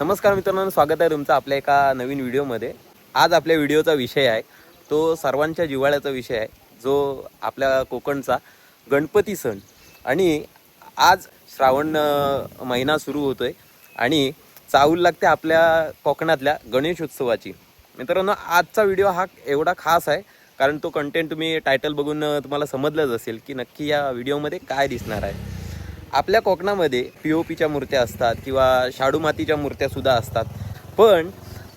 नमस्कार मित्रांनो स्वागत आहे तुमचं आपल्या एका नवीन व्हिडिओमध्ये. आज आपल्या व्हिडिओचा विषय आहे तो सर्वांच्या जिव्हाळ्याचा विषय आहे जो आपल्या कोकणचा गणपती सण. आणि आज श्रावण महिना सुरू होतोय आणि चाहूल लागते आपल्या कोकणातल्या गणेश उत्सवाची मित्रांनो आजचा व्हिडिओ हा एवढा खास आहे कारण तो कंटेंट तुम्ही टायटल बघून तुम्हाला समजलंच असेल की नक्की या व्हिडिओमध्ये काय दिसणार आहे. आपल्या कोकणामध्ये पी ओ पीच्या मूर्त्या असतात किंवा शाडू मातीच्या मूर्त्यासुद्धा असतात. पण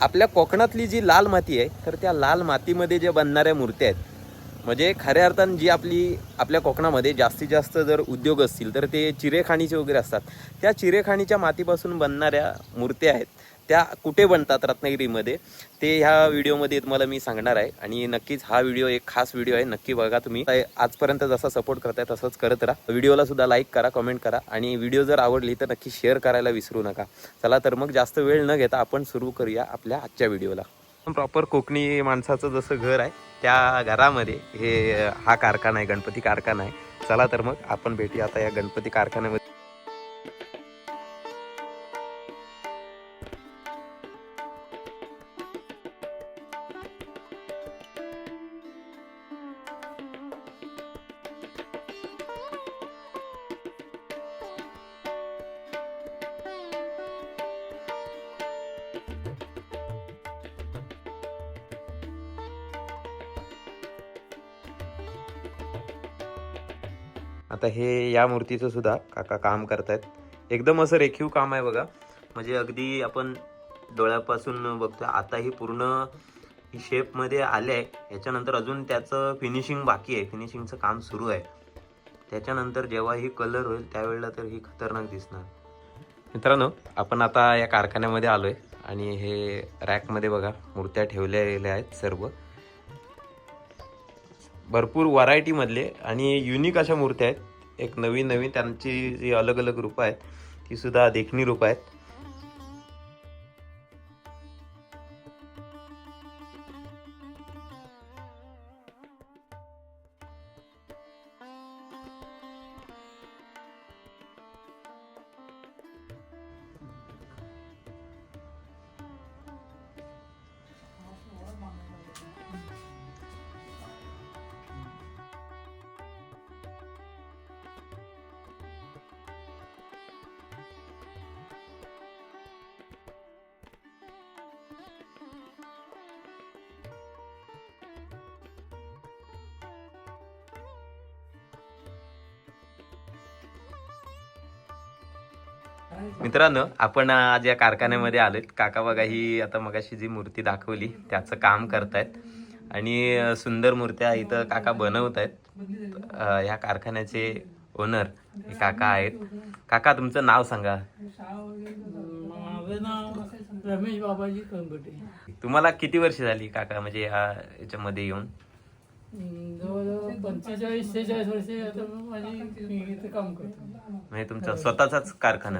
आपल्या कोकणातली जी लाल माती आहे तर त्या लाल मातीमध्ये ज्या बनणाऱ्या मूर्त्या आहेत म्हणजे खऱ्या अर्थानं जी आपली आपल्या कोकणामध्ये जास्तीत जास्त जर उद्योग असतील तर ते चिरेखाणीचे वगैरे असतात. त्या चिरेखाणीच्या मातीपासून बनणाऱ्या मूर्त्या आहेत. त्या कुठे बनतात रत्नागिरीमध्ये ते ह्या व्हिडिओमध्ये तुम्हाला मी सांगणार आहे. आणि नक्कीच हा व्हिडिओ एक खास व्हिडिओ आहे. नक्की बघा तुम्ही. आजपर्यंत जसा सपोर्ट करताय तसंच करत राहा. व्हिडिओला सुद्धा लाईक करा कमेंट करा. आणि व्हिडिओ जर आवडली तर नक्की शेअर करायला विसरू नका. चला तर मग जास्त वेळ न घेता आपण सुरू करूया आपल्या आजच्या व्हिडिओला. प्रॉपर कोकणी माणसाचं जसं घर आहे त्या घरामध्ये हे हा कारखाना आहे गणपती कारखाना आहे. चला तर मग आपण भेटूया आता या गणपती कारखान्यामध्ये. आता हे या मूर्तीचं सुद्धा काका काम करतायत. एकदम असं रेखीव काम आहे बघा. म्हणजे अगदी आपण डोळ्यापासून बघतो आता ही पूर्ण ही शेपमध्ये आले आहे याच्यानंतर अजून त्याचं फिनिशिंग बाकी आहे. फिनिशिंगचं काम सुरू आहे. त्याच्यानंतर जेव्हा ही कलर होईल त्यावेळेला तर ही खतरनाक दिसणार. मित्रांनो आपण आता या कारखान्यामध्ये आलो आहे आणि हे रॅकमध्ये बघा मूर्त्या ठेवलेल्या आहेत सर्व. भरपूर व्हरायटीमधले आणि युनिक अशा मूर्त्या आहेत. एक नवीन नवीन त्यांची जी अलग अलग रूपं आहेत ती सुद्धा देखणी रूपं आहेत. मित्रांनो आपण आज या कारखान्यामध्ये आलोय. काका बघा ही आता मगाशी जी मूर्ती दाखवली त्याचं काम करतायत. आणि सुंदर मूर्त्या इथं काका बनवत आहेत ह्या कारखान्याचे ओनर हे काका आहेत. काका तुमचं नाव सांगा. रमेश बाबाजी तुम्हाला किती वर्ष झाली काका म्हणजे या याच्यामध्ये येऊन? जवळजवळ पंचेचाळीस शेहेचाळीस वर्षे आता माझी मी इथे काम करतो. म्हणजे तुमचा स्वतःचाच कारखाना.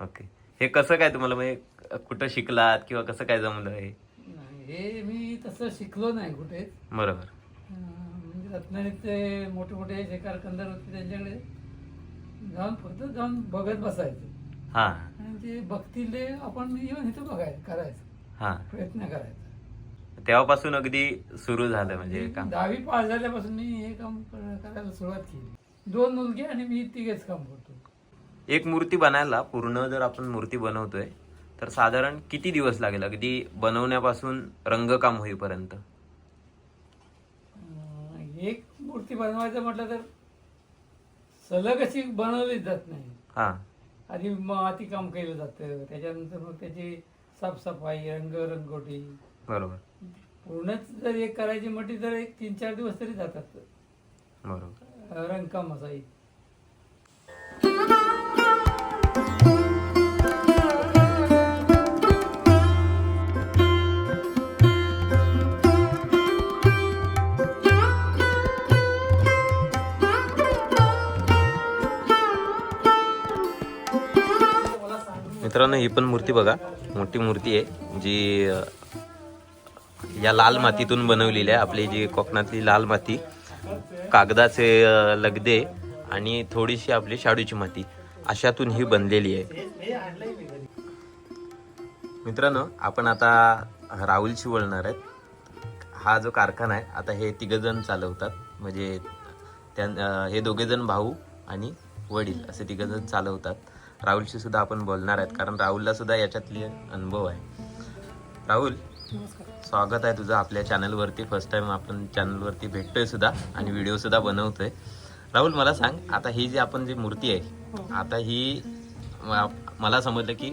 ओके. हे कसं काय तुम्हाला म्हणजे कुठं शिकलात किंवा कसं काय जमलं हे? नाही, हे मी तसं शिकलो नाही कुठे. बरोबर. म्हणजे रत्नागिरीचे मोठे मोठे जे कारखानदार होते त्यांच्याकडे जाऊन फक्त जाऊन बघत बसायचं. हां. आणि ते बघतील आपण येऊन इथं बघायचं करायचं. हां. प्रयत्न करायचा. तेव्हापासून अगदी सुरू झालं म्हणजे काम. दहावी पास झाल्यापासून मी हे काम कर- करायला सुरुवात केली. दोन मुलगे आणि मी तिघेच काम करतो. एक मूर्ती बनायला पूर्ण जर आपण मूर्ती बनवतोय तर साधारण किती दिवस लागेल? अगदी बनवण्यापासून रंगकाम होईपर्यंत. अं, एक मूर्ती बनवायचं म्हटलं तर सलग अशी बनवलीच जात नाही. हां. आधी माती काम केलं जातं. त्याच्यानंतर मग त्याची साफसफाई रंग रंगोटी बरोबर. पूर्णच जर एक करायची म्हटली तर एक तीन चार दिवस तरी जातात. बरोबर. रंगकाम असाही मित्रांनो ही पण मूर्ती बघा. मोठी मूर्ती आहे जी या लाल मातीतून बनवलेली आहे आपली जी कोकणातली लाल माती कागदाचे लगदे आणि थोडीशी आपली शाडूची माती अशातून ही बनलेली आहे. मित्रांनो आपण आता राहुलशी बोलणार आहेत. हा जो कारखाना आहे आता हे तिघजण चालवतात. म्हणजे त्या हे दोघेजण भाऊ आणि वडील असे तिघजण चालवतात. राहुलशी सुद्धा आपण बोलणार आहेत कारण राहुलला सुद्धा याच्यातली अनुभव आहे. राहुल स्वागत आहे तुझं आपल्या चॅनलवरती. फर्स्ट टाइम आपण चॅनलवरती भेटतोय सुद्धा आणि व्हिडिओ सुद्धा बनवतोय. राहुल मला सांग आता ही जी आपण जी मूर्ती आहे आता ही मला समजलं की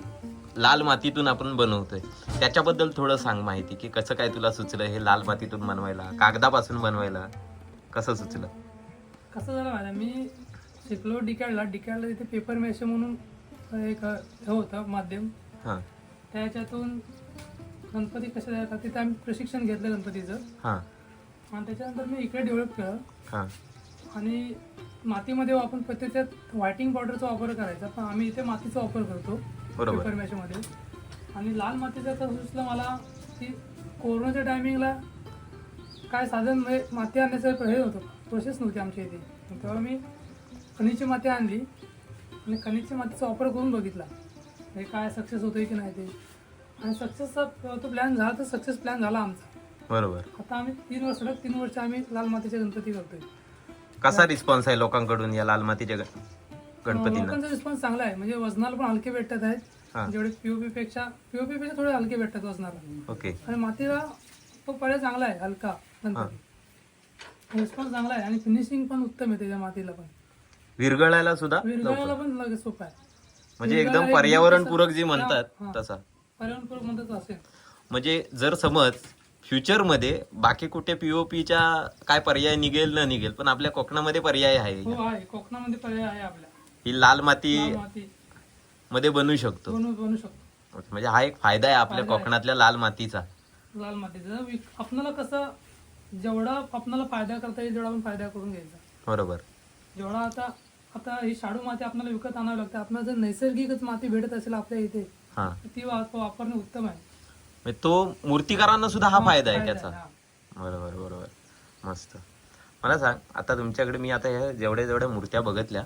लाल मातीतून आपण बनवतोय. त्याच्याबद्दल थोडं सांग माहिती की कसं काय तुला सुचलं हे लाल मातीतून बनवायला कागदापासून बनवायला कसं सुचलं? कसं झालं माझ्या मी शिकलो डिकॅडला. डिकॅडला तिथे पेपर मॅशे म्हणून एक हे होतं माध्यम. हां. त्याच्यातून गणपती कसे तयार करतात तिथे आम्ही प्रशिक्षण घेतलं गणपतीचं. हां. आणि त्याच्यानंतर मी इकडे डेव्हलप केलं. हां. आणि मातीमध्ये आपण प्रत्यक्षात व्हायटिंग पावडरचा वापर करायचा पण आम्ही इथे मातीचा वापर करतो बरोबर. आणि लाल मातीचा कसं सुचलं मला की कोरोनाच्या टायमिंगला काय साधन म्हणजे माती आणण्याचं हे होतं प्रोसेस नव्हती आमच्या इथे. तेव्हा मी खनिजची माती आणली. आणि खनिजची मातीचा वापर करून बघितला. हे काय सक्सेस होतोय की नाही ते. आणि सक्सेसचा तो प्लॅन झाला तर सक्सेस प्लॅन झाला आमचा. बरोबर. आता आम्ही तीन वर्ष सलग तीन वर्ष आम्ही लाल मातीचे गणपती करतोय. कसा रिस्पॉन्स आहे लोकांकडून या लाल मातीच्या ग- गणपतींना? लोकांचा रिस्पॉन्स चांगला आहे. म्हणजे वजनाला पण हलके भेटतात हा. आहेत जेवढे पीओपी पेक्षा पीओपी पेक्षा थोडे हलके भेटतात वजनाला. ओके. आणि मातीला तो पर्याय चांगला आहे हलका गणपती. रिस्पॉन्स चांगला आहे आणि फिनिशिंग पण उत्तम आहे त्याच्या मातीला पण. विरघळायला सुद्धा विरघळायला पण लगेच सोपं आहे. म्हणजे विरघळायला एकदम एक पर्यावरण दिवस पूरक जे म्हणतात हा. तसा. पर्यावरणपूरक म्हणतात असेल. म्हणजे जर समज फ्युचरमध्ये बाकी कुठे पीओपीच्या काय पर्याय निघेल न निघेल पण आपल्या कोकणामध्ये पर्याय आहे हो आहे. कोकणामध्ये पर्याय आहे आपल्या. ही लाल माती लाल माती. मध्ये बनवू शकतो. बनवू बनवू शकतो. म्हणजे हा एक फायदा आहे आपल्या फायदा आहे. कोकणातल्या लाल मातीचा. लाल मातीचा. विक- आपणाला कसं जेवढा आपणाला फायदा करता येईल तेवढा आपण फायदा करून घ्यायचा. बरोबर. जेवढा आता आता ही शाडू माती आपल्याला विकत आणावी लागते. आपल्याला जर नैसर्गिकच माती भेटत असेल आपल्या इथे हा. ती वापरणे उत्तम आहे. म्हणजे तो मूर्तिकारांना सुद्धा हा फायदा आहे त्याचा. हा. बरोबर बरोबर. मस्त. मला सांग आता तुमच्याकडे मी आता ह्या जेवढ्या जेवढ्या मूर्त्या बघितल्या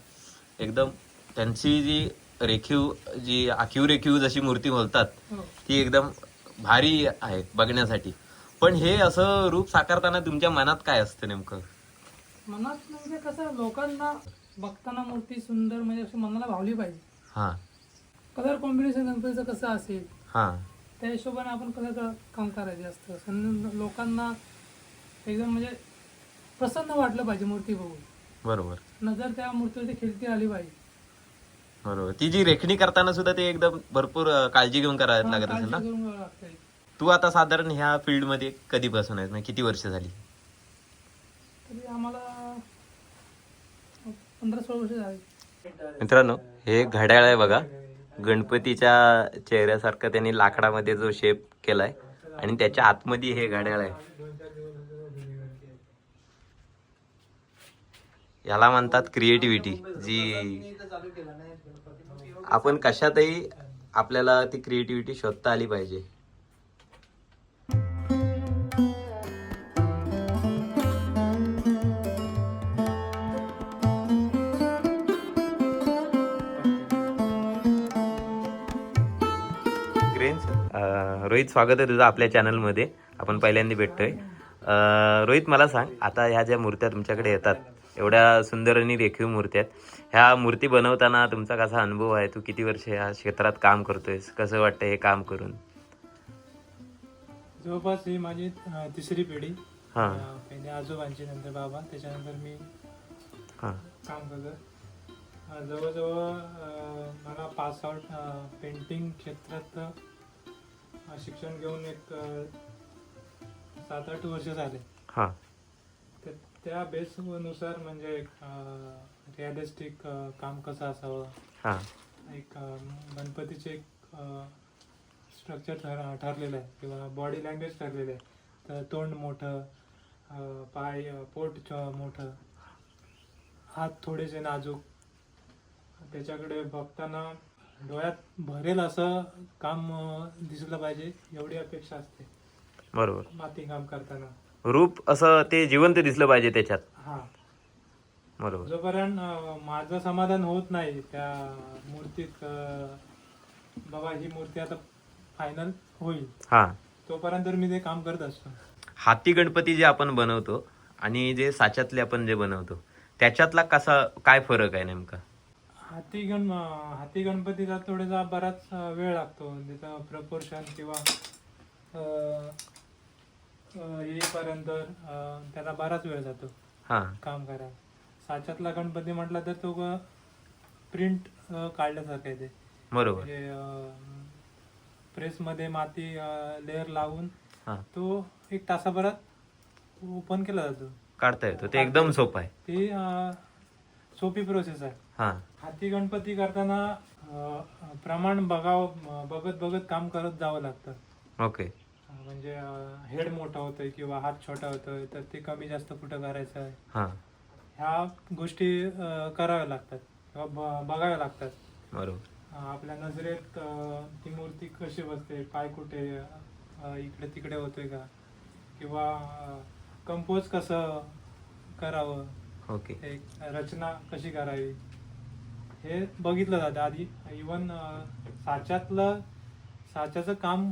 एकदम त्यांची जी रेखीव जी आखीव रेखीव जशी मूर्ती बोलतात हो. ती एकदम भारी आहे बघण्यासाठी. पण हे असं रूप साकारताना तुमच्या मनात काय असतं नेमकं? मनात म्हणजे कसं लोकांना बघताना मूर्ती सुंदर म्हणजे अशी मनाला भावली पाहिजे. हा. कलर कॉम्बिनेशन गणपतीचं कसं असेल हा. त्या हिशोबाने आपण कलर काम करायचे असतं सं- लोकांना एकदम म्हणजे प्रसन्न वाटलं पाहिजे मूर्ती बघून. बरोबर. नजर त्या मूर्तीवरती खिळती आली पाहिजे. बरोबर. ती जी रेखणी करताना सुद्धा ते एकदम भरपूर अं, काळजी घेऊन करायला हा, लागत असेल काळजी ना? करून करावं लागतंय. तू आता साधारण ह्या फील्डमध्ये कधीपासून आहेस? म्हणजे किती वर्ष झाली? तरी आम्हाला पंधरा सोळा वर्ष झाली. मित्रांनो हे घड्याळ आहे बघा. गणपतीच्या चेहऱ्यासारखं त्यांनी लाकडामध्ये जो शेप केलाय आणि त्याच्या आतमध्ये हे घड्याळ आहे. याला म्हणतात क्रिएटिव्हिटी जी आपण कशातही आपल्याला ती क्रिएटिव्हिटी शोधता आली पाहिजे. रोहित स्वागत आहे तुझं आपल्या चॅनलमध्ये. आपण पहिल्यांदा भेटतोय. रोहित मला सांग आता ह्या ज्या मूर्त्या तुमच्याकडे येतात एवढ्या सुंदर आणि रेखीव मूर्त्या आहेत ह्या मूर्ती बनवताना तुमचा कसा अनुभव आहे? तू किती वर्ष ह्या क्षेत्रात काम करतोयस? कसं वाटतं हे काम करून? जवळपास ही माझी तिसरी पिढी. हां. पहिले आजोबांची नंतर बाबा त्याच्यानंतर मी हां. काम करतो जवळजवळ मला पास आउट पेंटिंग क्षेत्रात शिक्षण घेऊन एक सात आठ वर्ष झाले. हां. तर त्या बेसनुसार म्हणजे रिअलिस्टिक काम कसं असावं? हां. एक गणपतीचे एक स्ट्रक्चर ठर ठरलेलं आहे किंवा बॉडी लँग्वेज ठरलेलं आहे. तर तोंड मोठं पाय पोट मोठं हात थोडेसे नाजूक. त्याच्याकडे बघताना डोळ्यात भरेल असं काम दिसलं पाहिजे एवढी अपेक्षा असते. बरोबर. माती काम करताना. रूप असं ते जिवंत दिसलं पाहिजे त्याच्यात. हा. बरोबर. जोपर्यंत अं, माझं समाधान होत नाही त्या मूर्तीत अं, बाबा ही मूर्ती आता फायनल होईल. हा. तोपर्यंत मी ते काम करत असतो. हाती गणपती जे आपण बनवतो आणि जे साच्यातले आपण जे बनवतो त्याच्यातला कसा काय फरक आहे नेमका? हाती गण हाती गणपतीला थोडासा बराच वेळ लागतो. त्याचं प्रपोर्शन किंवा येईपर्यंत त्याला बराच वेळ जातो हा. काम करायला. साच्यातला गणपती म्हटला तर तो प्रिंट काढल्यासारखं आहे ते. बरोबर. प्रेसमध्ये माती लेअर लावून हा. तो एक तासाभरात ओपन केला जातो. काढता येतो. ते एकदम सोपं आहे. ती अं, सोपी प्रोसेस आहे. हा. हाती गणपती करताना अं, प्रमाण बघावं बघत बघत काम करत जावं लागतं. ओके अं, म्हणजे हेड मोठा होतोय किंवा हात छोटा होतोय तर ते कमी जास्त कुठं करायचं आहे? हा. ह्या गोष्टी अं, कराव्या लागतात किंवा ब- बघाव्या लागतात. बरोबर. अं, आपल्या नजरेत अं, ती मूर्ती कशी बसते पाय कुठे अं, इकडे तिकडे होतोय का? किंवा कंपोज कसं करावं? ओके. एक रचना कशी करावी? हे बघितलं जातं आधी. इवन साच्यातलं साच्याचं काम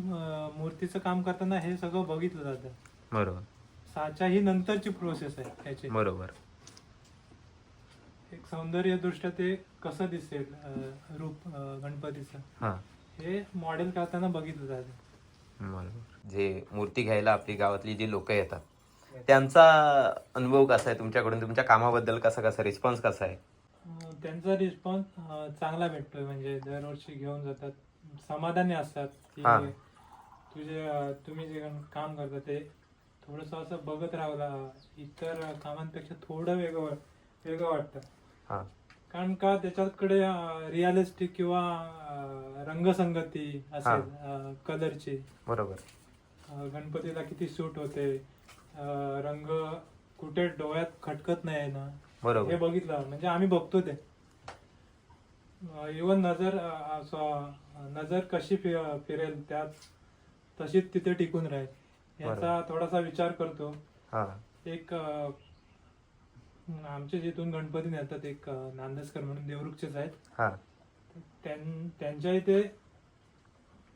मूर्तीचं काम करताना हे सगळं बघितलं जातं. बरोबर. साच्या ही नंतरची प्रोसेस आहे त्याची बरोबर. एक सौंदर्य दृष्ट्या ते कसं दिसेल अं, रूप अं, गणपतीचं? हा. हे मॉडेल करताना बघितलं जातं. बरोबर. जे मूर्ती घ्यायला आपली गावातली जी लोक येतात त्यांचा अनुभव कसा आहे तुमच्याकडून? तुमच्या कामाबद्दल कसा कसा रिस्पॉन्स कसा आहे? त्यांचा रिस्पॉन्स चांगला भेटतोय. म्हणजे दरवर्षी घेऊन जातात. समाधानी असतात की हा. तुझे तुम्ही जे काम- करता ते थोडस असं बघत राहावं इतर कामांपेक्षा थोडं वेगळं वेगळं वाटतं. हा. कारण का त्याच्याकडे रिअलिस्टिक किंवा अं, रंगसंगती असेल कलरची बरोबर. गणपतीला किती सूट होते? अं, रंग कुठे डोळ्यात खटकत नाही ना हे बघितलं. म्हणजे आम्ही बघतो ते. इवन नजर अ, असं, नजर कशी फि- फिरेल त्यात तशीच तिथे टिकून राहील. याचा थोडासा विचार करतो. हा. एक अ, आमच्या जिथून गणपती नेतात एक अ, नांदसकर म्हणून देवरुखचेच आहेत. हा. त्यां- त्यांच्या इथे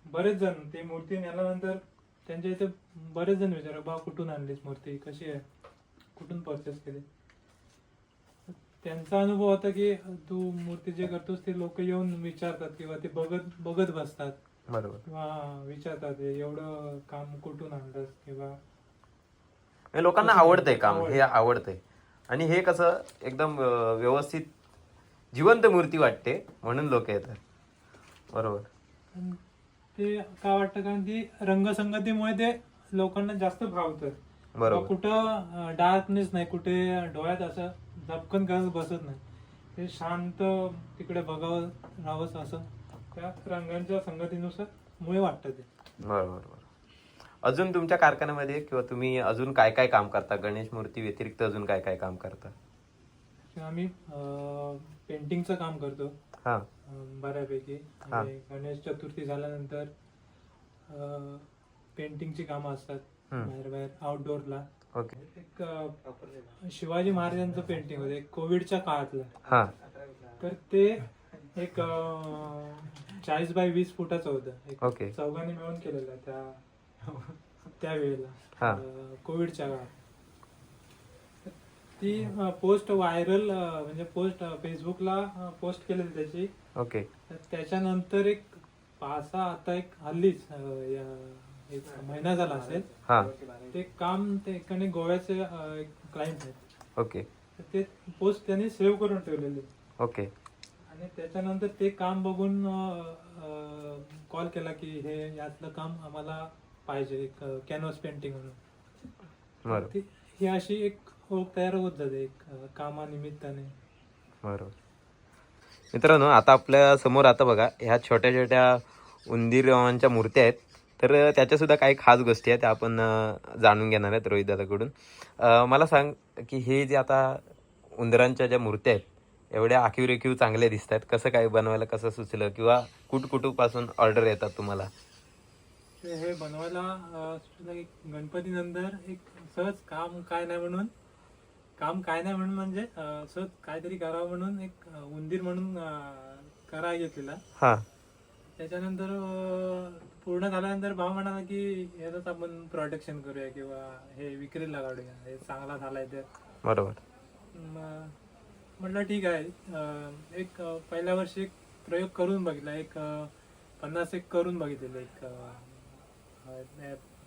बरेच जण ते मूर्ती नेल्यानंतर त्यांच्या इथे बरेच जण विचार बा कुठून आणलीस मूर्ती? कशी आहे? कुठून परचेस केली? त्यांचा अनुभव होता की तू मूर्ती जे करतोस ते लोक येऊन विचारतात किंवा ते बघत बघत बसतात. बरोबर. किंवा विचारतात "हे एवढं काम कुठून आणलंस? किंवा हे लोकांना आवडतंय काम हे आवडतंय. आणि हे कसं एकदम अं, व्यवस्थित जिवंत मूर्ती वाटते म्हणून लोक येतात. बरोबर. ते का वाटतं कारण ती रंगसंगतीमुळे ते लोकांना जास्त भावतं बरोबर. कुठं डार्कनेस नाही कुठे डोळ्यात असं झपकन करत बसत नाही. ते शांत तिकडे बघावं राहावंच असं त्या रंगांच्या संगतीनुसार मुळे वाटतं ते. बरोबर बरोबर. अजून तुमच्या कारखान्यामध्ये किंवा तुम्ही अजून काय काय काम करता? गणेश मूर्ती व्यतिरिक्त अजून काय काय काम करता? आम्ही पेंटिंगचं काम करतो. हा. अं, बऱ्यापैकी. म्हणजे गणेश चतुर्थी झाल्यानंतर पेंटिंगची कामं असतात हम्म. बाहेर बाहेर आउटडोअरला ओके. एक अं, शिवाजी महाराजांचं पेंटिंग होतं एक कोविडच्या काळातलं. हा. तर ते एक चाळीस बाय वीस फुटाचं होतं. एक ओके. चौघांनी मिळून केलेलं त्या त्यावेळेला हा. अं, कोविडच्या काळात. ती पोस्ट व्हायरल म्हणजे पोस्ट फेसबुकला पोस्ट केलेली त्याची. ओके. तर त्याच्यानंतर एक पाच आता एक हल्लीच एक महिना झाला असेल. हा. ते काम ते एकाने गोव्याचे क्लायंट आहेत. ओके. ते पोस्ट त्यांनी सेव्ह करून ठेवलेले. ओके. आणि त्याच्यानंतर ते काम बघून कॉल केला की हे यातलं काम आम्हाला पाहिजे एक कॅनव्हास पेंटिंग म्हणून. ही अशी एक ओळख तयार होत जाते एक अं, कामानिमित्ताने. बरोबर. मित्रांनो आता आपल्यासमोर आता बघा ह्या छोट्या छोट्या उंदीरांच्या मूर्त्या आहेत. तर त्याच्या सुद्धा काही खास गोष्टी आहेत त्या आपण अं, जाणून घेणार आहेत रोहित दादाकडून. अं, मला सांग की हे जे आता उंदरांच्या ज्या मूर्त्या आहेत एवढ्या आखीव रेखीव चांगल्या दिसत आहेत कसं काय बनवायला कसं सुचलं? किंवा कुठ कुठपासून ऑर्डर येतात तुम्हाला? हे बनवायला अं, गणपती नंतर एक सहज काम काय नाही म्हणून काम काय नाही म्हणून म्हणजे सहज काहीतरी करावं म्हणून एक उंदीर म्हणून करायला घेतलेला हां. त्याच्यानंतर पूर्ण झाल्यानंतर भाव म्हणाला की याचाच आपण प्रोटेक्शन करूया किंवा हे विक्रीला काढूया. हे चांगला झालाय तर. बरोबर. म्हटलं ठीक आहे. एक पहिल्या वर्षी एक प्रयोग करून बघितला. एक पन्नास एक करून बघितलेले एक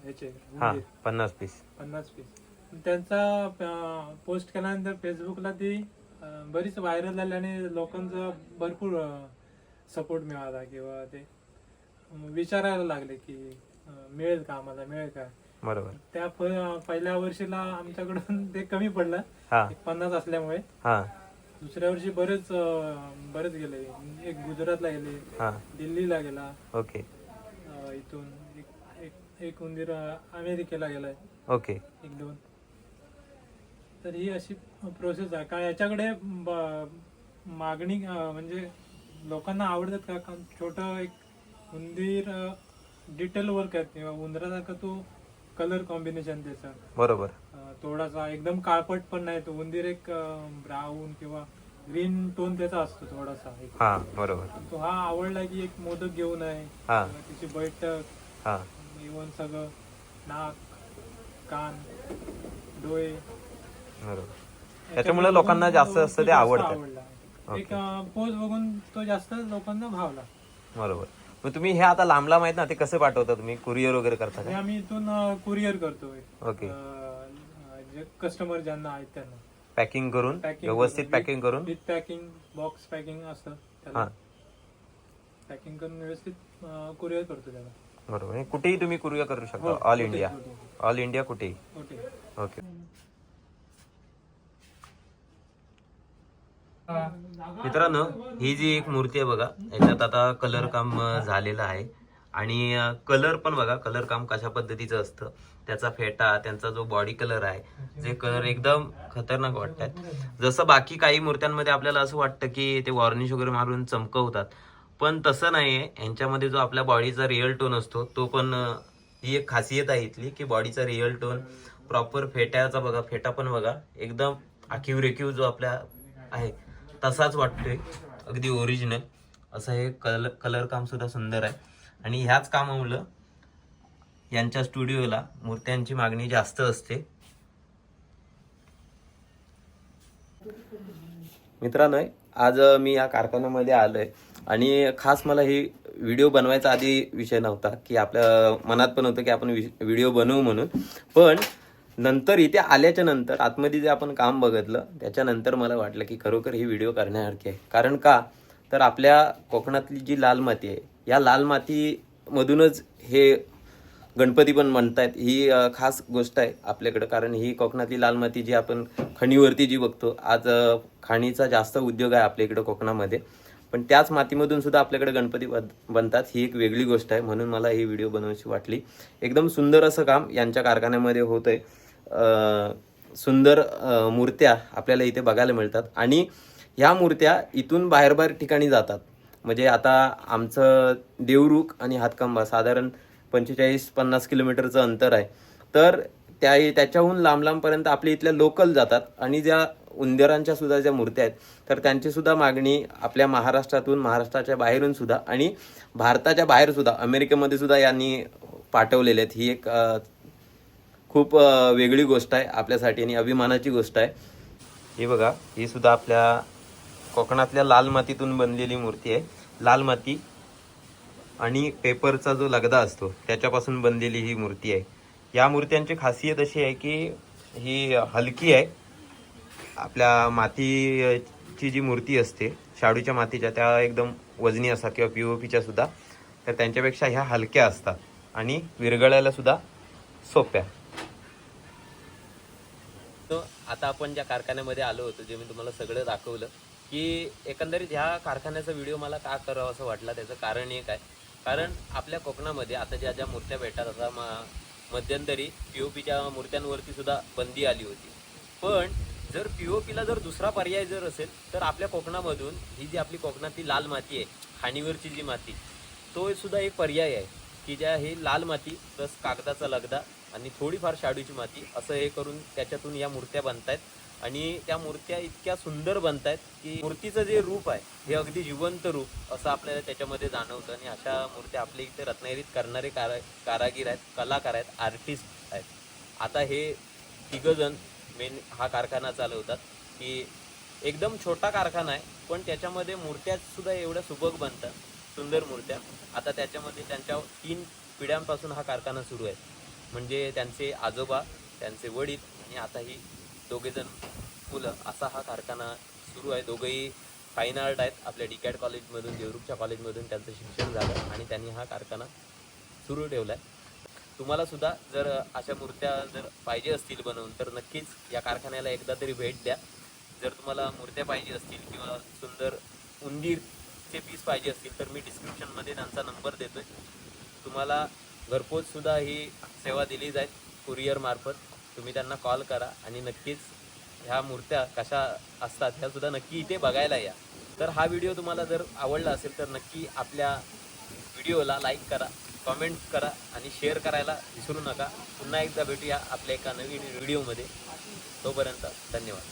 ह्याचे. पन्नास पीस. पन्नास पीस. त्यांचा पोस्ट केल्यानंतर फेसबुकला ती बरीच व्हायरल झाली आणि लोकांचा भरपूर सपोर्ट मिळाला किंवा ते विचारायला लागले की मिळेल का आम्हाला मिळेल का? बरोबर. त्या पहिल्या वर्षीला आमच्याकडून ते कमी पडलं. पन्नास असल्यामुळे. हा. दुसऱ्या वर्षी बरेच बरेच गेले. एक गुजरातला गेले. हा. दिल्लीला गेला. ओके. इथून एक- एक एक उंदीर अमेरिकेला गेलाय. ओके. एक दोन. तर ही अशी प्रोसेस आहे. का याच्याकडे मागणी म्हणजे लोकांना आवडतात का? का छोटं एक उंदीर डिटेल वर्क आहे. किंवा उंदरासारखा तो कलर कॉम्बिनेशन त्याचं. बरोबर. थोडासा एकदम काळपट पण नाही तो उंदीर एक ब्राऊन किंवा ग्रीन टोन त्याचा असतो थोडासा. हा बरोबर. तो हा आवडला की एक मोदक घेऊन आहे. हा. तिची बैठक हा. इवन सगळं नाक कान डोळे. बरोबर. त्याच्यामुळे लोकांना जास्त असतं ते आवडतं. एक पोज बघून तो जास्त लोकांना भावला. बरोबर. मग तुम्ही हे आता लांब लांब आहेत ना ते कसे पाठवता तुम्ही? कुरिअर वगैरे करता का? आम्ही इथून कुरिअर करतोय ओके. जे कस्टमर ज्यांना आहेत त्यांना. पॅकिंग करून व्यवस्थित पॅकिंग करून? विथ पॅकिंग बॉक्स पॅकिंग असतं हा. पॅकिंग करून व्यवस्थित कुरिअर करतो त्याला. बरोबर. हे कुठेही तुम्ही कुरिअर करू शकता. All India. ऑल इंडिया कुठेही. ओके. मित्रांनो ही जी एक मूर्ती आहे बघा याच्यात आता कलर काम झालेलं आहे. आणि कलर पण बघा कलर काम कशा पद्धतीचं असतं त्याचा फेटा त्यांचा जो बॉडी कलर आहे जे कलर एकदम खतरनाक वाटतात. जसं बाकी काही मूर्त्यांमध्ये आपल्याला असं वाटतं की ते वॉर्निश वगैरे मारून चमकवतात पण तसं नाही आहे यांच्यामध्ये जो आपल्या बॉडीचा रिअल टोन असतो तो पण ही एक खासियत आहे इथली की बॉडीचा रिअल टोन प्रॉपर फेट्याचा बघा फेटा पण बघा एकदम आखीव रेखीव जो आपल्या आहे तसाच वाटतोय. अगदी ओरिजिनल असं हे कलर कलर काम सुद्धा सुंदर आहे. आणि ह्याच कामामुळं यांच्या स्टुडिओला मूर्त्यांची मागणी जास्त असते. मित्रांनो आज मी या कारखान्यामध्ये आलोय. आणि खास मला ही व्हिडिओ बनवायचा आधी विषय नव्हता की आपल्या मनात पण होतं की आपण व्हिडिओ बनवू म्हणून. पण नंतर इथे आल्याच्यानंतर आतमध्ये जे आपण काम बघितलं त्याच्यानंतर मला वाटलं की खरोखर ही व्हिडिओ करण्यासारखी आहे. कारण का? तर आपल्या कोकणातली जी लाल माती आहे या लाल मातीमधूनच हे गणपती पण म्हणतायत. ही खास गोष्ट आहे आपल्याकडं कारण ही कोकणातली लाल माती जी आपण खणीवरती जी बघतो आज खाणीचा जास्त उद्योग आहे आपल्या इकडं कोकणामध्ये. पण त्याच मातीमधून सुद्धा आपल्याकडे गणपती बन- बनतात ही एक वेगळी गोष्ट आहे. म्हणून मला ही व्हिडिओ बनवायची वाटली. एकदम सुंदर असं काम यांच्या कारखान्यामध्ये होत आहे सुंदर मूर्त्या आपल्याला इथे बघायला मिळतात. आणि ह्या मूर्त्या इथून बाहेर बाहेर ठिकाणी जातात. म्हणजे आता आमचं देवरुख आणि हातकंबा साधारण पंचेचाळीस पन्नास किलोमीटरचं अंतर आहे. तर त्या त्याच्याहून लांब लांबपर्यंत आपल्या इथल्या लोकल जातात. आणि ज्या उंदरांच्या सुद्धा ज्या मूर्त्या आहेत तर त्यांची सुद्धा मागणी आपल्या महाराष्ट्रातून महाराष्ट्राच्या बाहेरून सुद्धा आणि भारताच्या बाहेर सुद्धा अमेरिकेमध्ये सुद्धा यांनी पाठवलेले आहेत. ही एक खूप वेगळी गोष्ट आहे आपल्यासाठी आणि अभिमानाची गोष्ट आहे. ही बघा ही सुद्धा आपल्या कोकणातल्या लाल मातीतून बनलेली मूर्ती आहे. लाल माती आणि पेपरचा जो लगदा असतो त्याच्यापासून बनलेली ही मूर्ती आहे. या मूर्त्यांची खासियत अशी आहे की ही हलकी आहे. आपल्या मातीची जी मूर्ती असते शाडूच्या मातीच्या त्या एकदम वजनी असतात किंवा पी ओ पीच्या सुद्धा तर त्यांच्यापेक्षा ह्या हलक्या असतात आणि विरघळायला सुद्धा सोप्या. आता आपण ज्या कारखान्यामध्ये आलो होतो जे मी तुम्हाला सगळं दाखवलं की एकंदरीत ह्या कारखान्याचा व्हिडिओ मला का करावा असं वाटला त्याचं कारण एक आहे. कारण आपल्या कोकणामध्ये आता ज्या ज्या मूर्त्या भेटतात आता म- मध्यंतरी पी ओ मूर्त्यांवरती सुद्धा बंदी आली होती. पण जर पी ओ पीला जर दुसरा पर्याय जर असेल तर आपल्या कोकणामधून ही जी आपली कोकणातली लाल माती आहे खाणीवरची जी माती तो सुद्धा एक पर्याय आहे की ज्या हे लाल माती प्लस कागदाचा लगदा आणि थोडीफार शाडूची माती असं हे करून त्याच्यातून या मूर्त्या बनतायत. आणि त्या मूर्त्या इतक्या सुंदर बनतायत की मूर्तीचं जे रूप आहे हे अगदी जिवंत रूप असं आपल्याला त्याच्यामध्ये जाणवतं. आणि अशा मूर्त्या आपल्या इथे रत्नागिरीत करणारे कारा कारागीर आहेत कलाकार आहेत आर्टिस्ट आहेत. आता हे तिघजण मेन हा कारखाना चालवतात की एकदम छोटा कारखाना आहे पण त्याच्यामध्ये मूर्त्या सुद्धा एवढ्या सुबक बनतात सुंदर मूर्त्या. आता त्याच्यामध्ये त्यांच्या तीन पिढ्यांपासून हा कारखाना सुरू आहे. म्हणजे त्यांचे आजोबा त्यांचे वडील आणि आता ही दोघेजण मुलं असा हा कारखाना सुरू आहे. दोघंही फाईन आर्ट आहेत. आपल्या डिकॅट कॉलेजमधून देवरुखच्या कॉलेजमधून त्यांचं शिक्षण झालं आणि त्यांनी हा कारखाना सुरू ठेवला आहे तुम्हाला सुद्धा जर अशा मूर्त्या जर पाहिजे असतील बनवून तर नक्कीच या कारखान्याला एकदा तरी भेट द्या. जर तुम्हाला मूर्त्या पाहिजे असतील किंवा सुंदर उंदीरचे पीस पाहिजे असतील तर मी डिस्क्रिप्शनमध्ये त्यांचा नंबर देतो आहे तुम्हाला घरपोच सुद्धा ही सेवा दिली जाईल कुरिअर मार्फत. तुम्ही त्यांना कॉल करा आणि नक्कीच ह्या मूर्त्या कशा असतात ह्या सुद्धा नक्की इथे बघायला या. तर हा व्हिडिओ तुम्हाला जर आवडला असेल तर नक्की आपल्या व्हिडिओला लाईक करा कमेंट करा आणि शेअर करायला विसरू नका. पुन्हा एकदा भेटूया आपल्या एका नवीन व्हिडिओमध्ये तोपर्यंत धन्यवाद.